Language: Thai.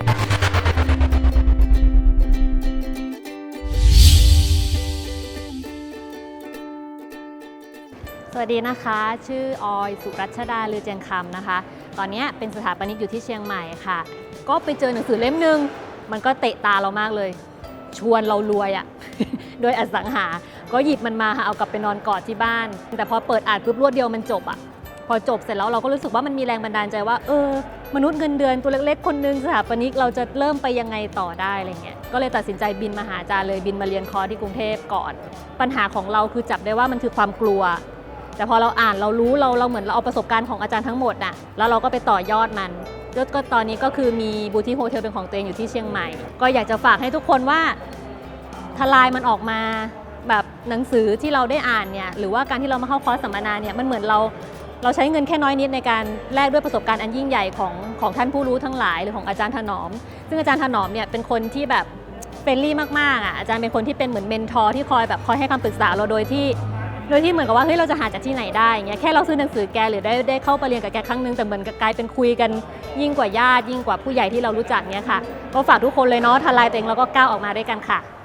สวัสดีนะคะ ชื่อออยสุรัชดาลือเจียงคำนะคะ ตอนนี้เป็นสถาปนิกอยู่ที่เชียงใหม่ค่ะ ก็ไปเจอหนังสือเล่มหนึ่งมันก็เตะตาเรามากเลย ชวนเรารวยอะ่ะ โดยอสังหา ก็หยิบมันมาค่ะเอากลับไปนอนกอดที่บ้าน แต่พอเปิดอ่านปุ๊บรวดเดียวมันจบอะ่ะ พอจบเสร็จแล้วเราก็รู้สึกว่ามันมีแรงบันดาลใจว่าเออ มนุษย์เงินเดือนตัวเล็กๆ คนหนึงสถาปนิกเราจะเริ่มไปยังไงต่อได้อะไรเงี้ยก็เลยตัดสินใจบินมาหาอาจารย์เลยบินมาเรียนคอร์สที่กรุงเทพก่อน ปัญหาของเราคือจับได้ว่ามันคือความกลัว แต่พอเราอ่านเรารู้เราเราเหมือนเราเอาประสบการณ์ของอาจารย์ทั้งหมดน่ะแล้วเราก็ไปต่อยอดมันก็ก็ตอนนี้ก็คือมีบูติโฮเทลเป็นของตัวเองอยู่ที่เชียงใหม่ ก็อยากจะฝากให้ทุกคนว่าทลายมันออกมาแบบหนังสือที่เราได้อ่านเนี่ยหรือว่าการที่เรามาเข้าคอร์สสัมมนาเนี่ยมันเหมือนเรา เราใช้เงินแค่น้อยนิดในการแลกด้วยประสบการณ์อันยิ่งใหญ่ของของท่านผู้รู้ทั้งหลายหรือของอาจารย์ถนอม ซึ่งอาจารย์ถนอมเนี่ยเป็นคนที่แบบเฟรนลี่มากๆอะอาจารย์เป็นคนที่เป็นเหมือนเมนทอร์ที่คอยแบบคอยให้คำปรึกษาเราโดยที่ โดยที่เหมือนกับว่าเฮ้ยเราจะหาจากที่ไหนได้อย่างเงี้ยแค่เราซื้อหนังสือแกหรือได้ได้เข้าไปเรียนกับแกครั้งหนึงแต่เหมือนกับกลายเป็นคุยกันยิ่งกว่าญาติยิ่งกว่าผู้ใหญ่ที่เรารู้จักเนี้ยค่ะก็ฝากทุกคนเลยเนาะทลายตัวเองแล้วก็ก้าวออกมาด้วยกันค่ะ